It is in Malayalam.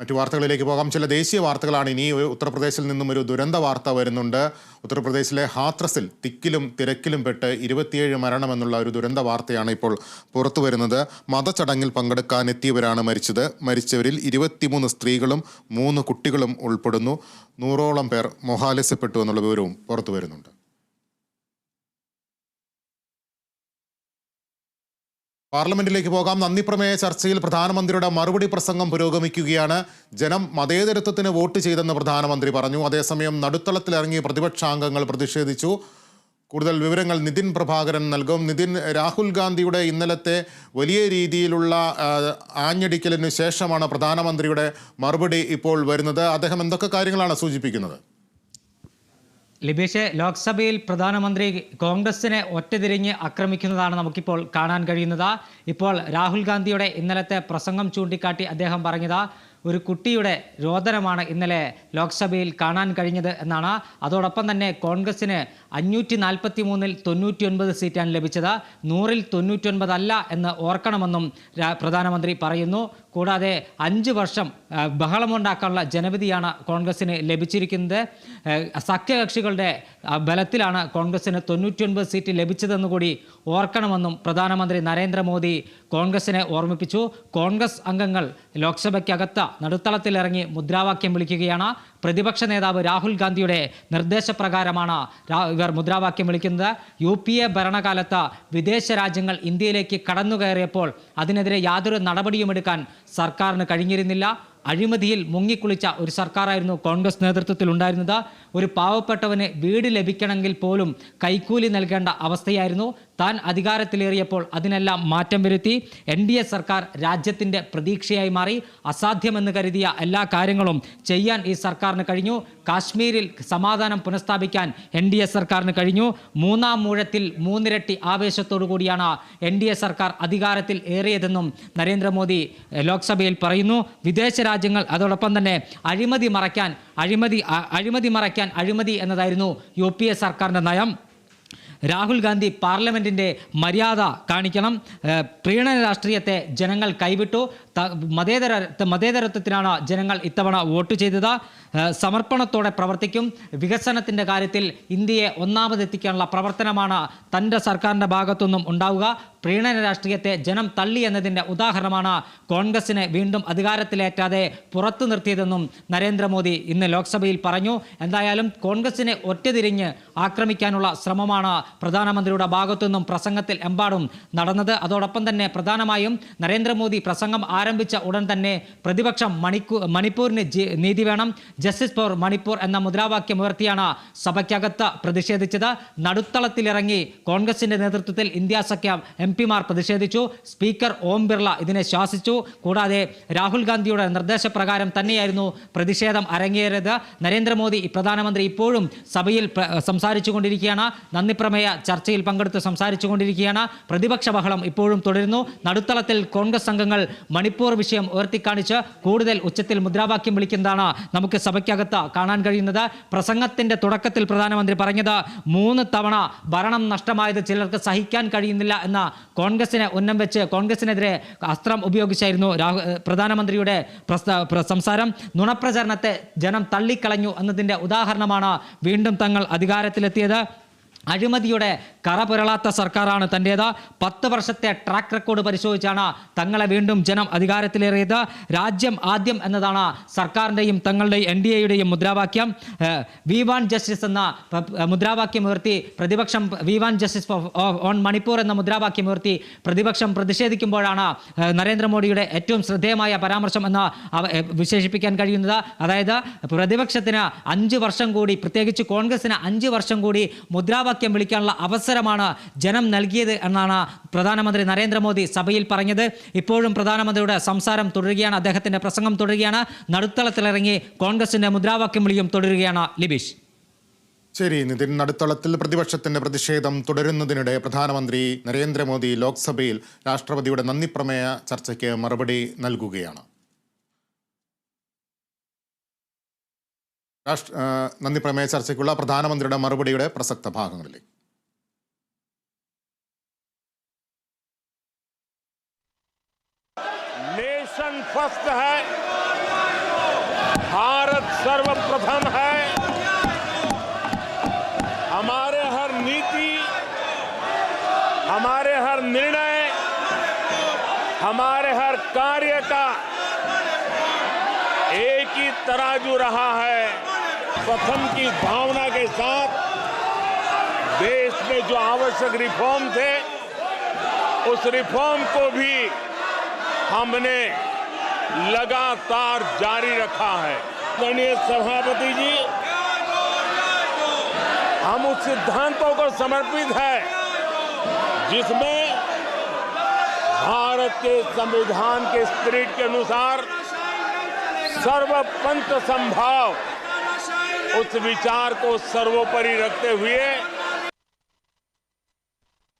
മറ്റു വാർത്തകളിലേക്ക് പോകാം. ചില ദേശീയ വാർത്തകളാണ് ഇനി ഉത്തർപ്രദേശിൽ നിന്നും ഒരു ദുരന്ത വാർത്ത വരുന്നുണ്ട്. ഉത്തർപ്രദേശിലെ ഹാത്രസിൽ തിക്കിലും തിരക്കിലും പെട്ട് ഇരുപത്തിയേഴ് മരണമെന്നുള്ള ഒരു ദുരന്ത വാർത്തയാണ് ഇപ്പോൾ പുറത്തു വരുന്നത്. മതചടങ്ങിൽ പങ്കെടുക്കാൻ എത്തിയവരാണ് മരിച്ചത്. മരിച്ചവരിൽ ഇരുപത്തിമൂന്ന് സ്ത്രീകളും മൂന്ന് കുട്ടികളും ഉൾപ്പെടുന്നു. നൂറോളം പേർ മൊഹാലസ്യപ്പെട്ടു എന്നുള്ള വിവരവും പുറത്തു വരുന്നുണ്ട്. പാർലമെന്റിലേക്ക് പോകാം. നന്ദി പ്രമേയ ചർച്ചയിൽ പ്രധാനമന്ത്രിയുടെ മറുപടി പ്രസംഗം പുരോഗമിക്കുകയാണ്. ജനം മതേതരത്വത്തിന് വോട്ട് ചെയ്തെന്ന് പ്രധാനമന്ത്രി പറഞ്ഞു. അതേസമയം നടുത്തളത്തിലിറങ്ങി പ്രതിപക്ഷാംഗങ്ങൾ പ്രതിഷേധിച്ചു. കൂടുതൽ വിവരങ്ങൾ നിതിൻ പ്രഭാകരൻ നൽകും. നിതിൻ രാഹുൽ ഗാന്ധിയുടെ ഇന്നലത്തെ വലിയ രീതിയിലുള്ള ആഞ്ഞടിക്കലിനു ശേഷമാണ് പ്രധാനമന്ത്രിയുടെ മറുപടി ഇപ്പോൾ വരുന്നത്. അദ്ദേഹം എന്തൊക്കെ കാര്യങ്ങളാണ് സൂചിപ്പിക്കുന്നത്? ലിബീഷെ ലോക്സഭയിൽ പ്രധാനമന്ത്രി കോൺഗ്രസിനെ ഒറ്റതിരിഞ്ഞ് ആക്രമിക്കുന്നതാണ് നമുക്കിപ്പോൾ കാണാൻ കഴിയുന്നത്. ഇപ്പോൾ രാഹുൽ ഗാന്ധിയുടെ ഇന്നലത്തെ പ്രസംഗം ചൂണ്ടിക്കാട്ടി അദ്ദേഹം പറഞ്ഞത് ഒരു കുട്ടിയുടെ രോദനമാണ് ഇന്നലെ ലോക്സഭയിൽ കാണാൻ കഴിഞ്ഞത് എന്നാണ്. അതോടൊപ്പം തന്നെ കോൺഗ്രസിന് അഞ്ഞൂറ്റി നാൽപ്പത്തി മൂന്നിൽ തൊണ്ണൂറ്റി ഒൻപത് സീറ്റാണ് ലഭിച്ചത്. നൂറിൽ തൊണ്ണൂറ്റി ഒൻപത് അല്ല എന്ന് ഓർക്കണമെന്നും പ്രധാനമന്ത്രി പറയുന്നു. കൂടാതെ അഞ്ച് വർഷം ബഹളമുണ്ടാക്കാനുള്ള ജനവിധിയാണ് കോൺഗ്രസിന് ലഭിച്ചിരിക്കുന്നത്. സഖ്യകക്ഷികളുടെ ബലത്തിലാണ് കോൺഗ്രസിന് തൊണ്ണൂറ്റിയൊൻപത് സീറ്റ് ലഭിച്ചതെന്ന് കൂടി ഓർക്കണമെന്നും പ്രധാനമന്ത്രി നരേന്ദ്രമോദി കോൺഗ്രസിനെ ഓർമ്മിപ്പിച്ചു. കോൺഗ്രസ് അംഗങ്ങൾ ലോക്സഭയ്ക്കകത്ത് നടുത്തളത്തിലിറങ്ങി മുദ്രാവാക്യം വിളിക്കുകയാണ്. പ്രതിപക്ഷ നേതാവ് രാഹുൽ ഗാന്ധിയുടെ നിർദ്ദേശപ്രകാരമാണ് ഇവർ മുദ്രാവാക്യം വിളിക്കുന്നത്. യു പി എ ഭരണകാലത്ത് വിദേശ രാജ്യങ്ങൾ ഇന്ത്യയിലേക്ക് കടന്നുകയറിയപ്പോൾ അതിനെതിരെ യാതൊരു നടപടിയും എടുക്കാൻ സർക്കാരിന് കഴിഞ്ഞിരുന്നില്ല. അഴിമതിയിൽ മുങ്ങിക്കുളിച്ച ഒരു സർക്കാരായിരുന്നു കോൺഗ്രസ് നേതൃത്വത്തിൽ ഉണ്ടായിരുന്നത്. ഒരു പാവപ്പെട്ടവന് വീട് ലഭിക്കണമെങ്കിൽ പോലും കൈക്കൂലി നൽകേണ്ട അവസ്ഥയായിരുന്നു. താൻ അധികാരത്തിലേറിയപ്പോൾ അതിനെല്ലാം മാറ്റം വരുത്തി എൻ ഡി എ സർക്കാർ രാജ്യത്തിന്റെ പ്രതീക്ഷയായി മാറി അസാധ്യമെന്ന് കരുതിയ എല്ലാ കാര്യങ്ങളും ചെയ്യാൻ ഈ സർക്കാരിന് കഴിഞ്ഞു. കാശ്മീരിൽ സമാധാനം പുനഃസ്ഥാപിക്കാൻ എൻ ഡി എ സർക്കാരിന് കഴിഞ്ഞു. മൂന്നാം മൂഴത്തിൽ മൂന്നിരട്ടി ആവേശത്തോടു കൂടിയാണ് എൻ ഡി എ സർക്കാർ അധികാരത്തിൽ ഏറിയതെന്നും നരേന്ദ്രമോദി ലോക്സഭയിൽ പറയുന്നു. വിദേശ രാജ്യങ്ങൾ അതോടൊപ്പം തന്നെ അഴിമതി മറയ്ക്കാൻ അഴിമതി അഴിമതി മറയ്ക്കാൻ അഴിമതി എന്നതായിരുന്നു യു സർക്കാരിന്റെ നയം. രാഹുൽ ഗാന്ധി പാർലമെന്റിന്റെ മര്യാദ കാണിക്കണം. പ്രീണന രാഷ്ട്രീയത്തെ ജനങ്ങൾ കൈവിട്ടു. മതേതര മതേതരത്വത്തിനാണ് ജനങ്ങൾ ഇത്തവണ വോട്ട് ചെയ്തത്. സമർപ്പണത്തോടെ പ്രവർത്തിക്കും. വികസനത്തിന്റെ കാര്യത്തിൽ ഇന്ത്യയെ ഒന്നാമതെത്തിക്കാനുള്ള പ്രവർത്തനമാണ് തന്റെ സർക്കാരിന്റെ ഭാഗത്തുനിന്നും ഉണ്ടാവുക. പ്രീണന രാഷ്ട്രീയത്തെ ജനം തള്ളി എന്നതിന്റെ ഉദാഹരണമാണ് കോൺഗ്രസിനെ വീണ്ടും അധികാരത്തിലേറ്റാതെ പുറത്തു നിർത്തിയതെന്നും നരേന്ദ്രമോദി ഇന്ന് ലോക്സഭയിൽ പറഞ്ഞു. എന്തായാലും കോൺഗ്രസിനെ ഒറ്റതിരിഞ്ഞ് ആക്രമിക്കാനുള്ള ശ്രമമാണ് പ്രധാനമന്ത്രിയുടെ ഭാഗത്തുനിന്നും പ്രസംഗത്തിൽ എമ്പാടും നടന്നത്. അതോടൊപ്പം തന്നെ പ്രധാനമായും നരേന്ദ്രമോദി പ്രസംഗം ആരംഭിച്ച ഉടൻ തന്നെ പ്രതിപക്ഷം മണിക്കൂ മണിപ്പൂരിന് നീതി വേണം. ജസ്റ്റിസ് ഫോർ മണിപ്പൂർ എന്ന മുദ്രാവാക്യം ഉയർത്തിയാണ് സഭയ്ക്കകത്ത് പ്രതിഷേധിച്ചത്. നടുത്തളത്തിലിറങ്ങി കോൺഗ്രസിന്റെ നേതൃത്വത്തിൽ ഇന്ത്യ സഖ്യം എം പിമാർ പ്രതിഷേധിച്ചു. സ്പീക്കർ ഓം ബിർള ഇതിനെ ശാസിച്ചു. കൂടാതെ രാഹുൽ ഗാന്ധിയുടെ നിർദ്ദേശപ്രകാരം തന്നെയായിരുന്നു പ്രതിഷേധം അരങ്ങേറിയത്. നരേന്ദ്രമോദി പ്രധാനമന്ത്രി ഇപ്പോഴും സഭയിൽ സംസാരിച്ചു കൊണ്ടിരിക്കുകയാണ് നന്ദിപ്രമേയ ചർച്ചയിൽ പങ്കെടുത്ത് സംസാരിച്ചു കൊണ്ടിരിക്കുകയാണ് പ്രതിപക്ഷ ബഹളം ഇപ്പോഴും തുടരുന്നു. നടുത്തളത്തിൽ കോൺഗ്രസ് അംഗങ്ങൾ മണിപ്പൂർ വിഷയം ഉയർത്തിക്കാണിച്ച് കൂടുതൽ ഉച്ചത്തിൽ മുദ്രാവാക്യം വിളിക്കുന്നതാണ് നമുക്ക് സഭയ്ക്കകത്ത് കാണാൻ കഴിയുന്നത്. പ്രസംഗത്തിന്റെ തുടക്കത്തിൽ പ്രധാനമന്ത്രി പറഞ്ഞത് മൂന്ന് തവണ ഭരണം നഷ്ടമായത് ചിലർക്ക് സഹിക്കാൻ കഴിയുന്നില്ല എന്ന കോൺഗ്രസിനെ ഉന്നം വെച്ച് കോൺഗ്രസിനെതിരെ അസ്ത്രം ഉപയോഗിച്ചായിരുന്നു പ്രധാനമന്ത്രിയുടെ സംസാരം. നുണപ്രചരണത്തെ ജനം തള്ളിക്കളഞ്ഞു എന്നതിന്റെ ഉദാഹരണമാണ് വീണ്ടും തങ്ങൾ അധികാരത്തിലെത്തിയത്. അഴിമതിയുടെ കറപുരളാത്ത സർക്കാരാണ് തന്റേത്. പത്ത് വർഷത്തെ ട്രാക്ക് റെക്കോർഡ് പരിശോധിച്ചാണ് തങ്ങളെ വീണ്ടും ജനം അധികാരത്തിലേറിയത്. രാജ്യം ആദ്യം എന്നതാണ് സർക്കാരിന്റെയും തങ്ങളുടെയും എൻ ഡി എയുടെയും മുദ്രാവാക്യം. വി വൺ ജസ്റ്റിസ് എന്ന മുദ്രാവാക്യം ഉയർത്തി പ്രതിപക്ഷം we want justice on Manipur എന്ന മുദ്രാവാക്യം ഉയർത്തി പ്രതിപക്ഷം പ്രതിഷേധിക്കുമ്പോഴാണ് നരേന്ദ്രമോദിയുടെ ഏറ്റവും ശ്രദ്ധേയമായ പരാമർശം എന്ന് വിശേഷിപ്പിക്കാൻ കഴിയുന്നത്. അതായത് പ്രതിപക്ഷത്തിന് അഞ്ച് വർഷം കൂടി പ്രത്യേകിച്ച് കോൺഗ്രസിന് അഞ്ച് വർഷം കൂടി മുദ്രാവാക്യം വിളിക്കാനുള്ള അവസരമാണ് ജനം നൽകിയത് എന്നാണ് പ്രധാനമന്ത്രി നരേന്ദ്രമോദി സഭയിൽ പറഞ്ഞത്. ഇപ്പോഴും പ്രധാനമന്ത്രിയുടെ സംസാരം തുടരുകയാണ് അദ്ദേഹത്തിന്റെ പ്രസംഗം തുടരുകയാണ്. നടുത്തളത്തിലിറങ്ങി കോൺഗ്രസിന്റെ മുദ്രാവാക്യം വിളിയും തുടരുകയാണ് ലിബീഷ്. ശരി നിതിൻ നടുത്തളത്തിൽ പ്രതിപക്ഷത്തിന്റെ പ്രതിഷേധം തുടരുന്നതിനിടെ പ്രധാനമന്ത്രി നരേന്ദ്രമോദി ലോക്സഭയിൽ രാഷ്ട്രപതിയുടെ നന്ദിപ്രമേയ ചർച്ചയ്ക്ക് മറുപടി നൽകുകയാണ്. രാഷ്ട്ര ആ, നന്ദിപ്രമേയ ചർച്ചയ്ക്കുള്ള പ്രധാനമന്ത്രിയുടെ മറുപടിയുടെ പ്രസക്ത ഭാഗങ്ങളിലേക്ക് नेशन फर्स्ट है भारत सर्वप्रथम है हमारे हर नीति हमारे हर निर्णय हमारे हर कार्य का एक ही तराजू रहा है प्रथम की भावना के साथ देश में जो आवश्यक रिफॉर्म थे उस रिफॉर्म को भी हमने लगातार जारी रखा है। माननीय सभापति जी हम उस सिद्धांतों को समर्पित है जिसमें भारत के संविधान के स्पिरिट के अनुसार सर्वपंथ संभाव उस विचार को सर्वोपरि रखते हुए